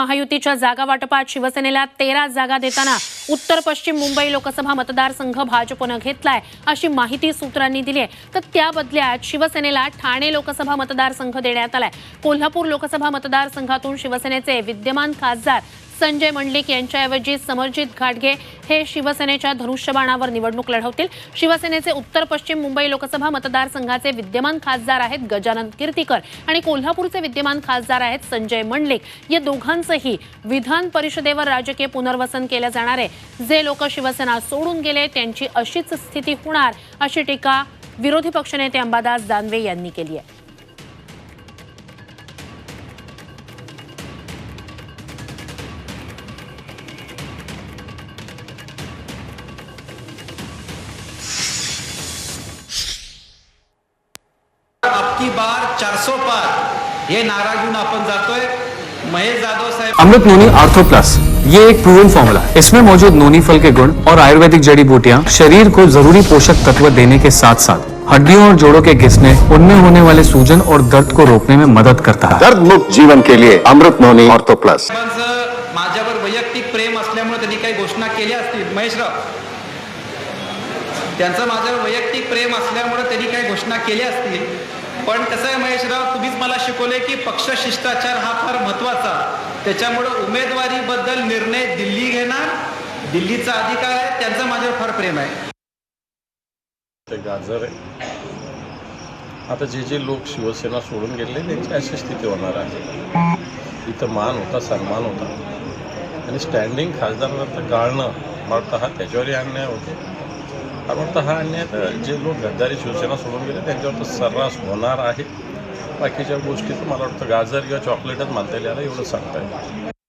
महायुतीच्या जागा वाटपात शिवसेनेला तेरा जागा देताना उत्तर पश्चिम मुंबई लोकसभा मतदारसंघ भाजपनं घेतलाय अशी माहिती सूत्रांनी दिली आहे. तर त्या बदल्यात शिवसेनेला ठाणे लोकसभा मतदारसंघ देण्यात आलाय. कोल्हापूर लोकसभा मतदारसंघातून शिवसेनेचे विद्यमान खासदार संजय मंडलिक यांच्याऐवजी समरजित घाटगे हे शिवसेनेच्या धनुष्यबाणावर निवडणूक लढवतील. शिवसेनेचे उत्तर पश्चिम मुंबई लोकसभा मतदारसंघाचे विद्यमान खासदार आहेत गजानन कीर्तीकर आणि कोल्हापूरचे विद्यमान खासदार आहेत संजय मंडलिक. या दोघांचंही विधान परिषदेवर राजकीय पुनर्वसन केलं जाणार आहे. जे लोक शिवसेना सोडून गेले त्यांची अशीच स्थिती होणार अशी टीका विरोधी पक्षनेते अंबादास दानवे यांनी केली आहे. आपकी बार 400 पार. हे नारा घेऊन आपण जातोय. महेश जाधव साहेब अमृत नोनी आर्थो प्लस. ये एक प्रूवन फॉर्मूला है। इसमें मौजूद नोनी फल के गुण और आयुर्वेदिक जड़ी बूटियां शरीर को जरूरी पोषक तत्व देने के साथ साथ हड्डियों और जोड़ों के घिसने उनमें होने वाले सूजन और दर्द को रोकने में मदद करता है। दर्द मुक्त जीवन के लिए अमृत नोनी ऑर्थो प्लस। माझ्यावर वैयक्तिक प्रेम असल्यामुळे त्यांनी काही घोषणा केल्या असतील. महेशराव त्यांचं माझ्यावर वैयक्तिक प्रेम असल्यामुळे त्यांनी घोषणा केल्या असतील. पण कसं आहे महेशराव तुम्हीच मला शिकवले की पक्ष शिष्टाचार हा फार महत्त्वाचा त्याच्यामुळं उमेदवारीबद्दल निर्णय दिल्ली घेणार दिल्लीचा अधिकार आहे त्यांचं माझ्यावर फार प्रेम आहे. ते गाजर आहे. आता जे जे लोक शिवसेना सोडून गेले त्यांची अशी स्थिती होणार आहे. इथं मान होता सन्मान होता. आणि स्टँडिंग खासदारांना गाळणं मला वाटतं हा त्याच्यावरही अन्याय होतो. मला वाटतं हा अन्याय तर जे लोक गद्दारी शिवसेना सोडून गेले त्यांच्यावर तर सर्रास होणार आहे. बाकीच्या गोष्टी तर मला वाटतं गाजर किंवा चॉकलेटच मानता येईल याला एवढं सांगता येईल.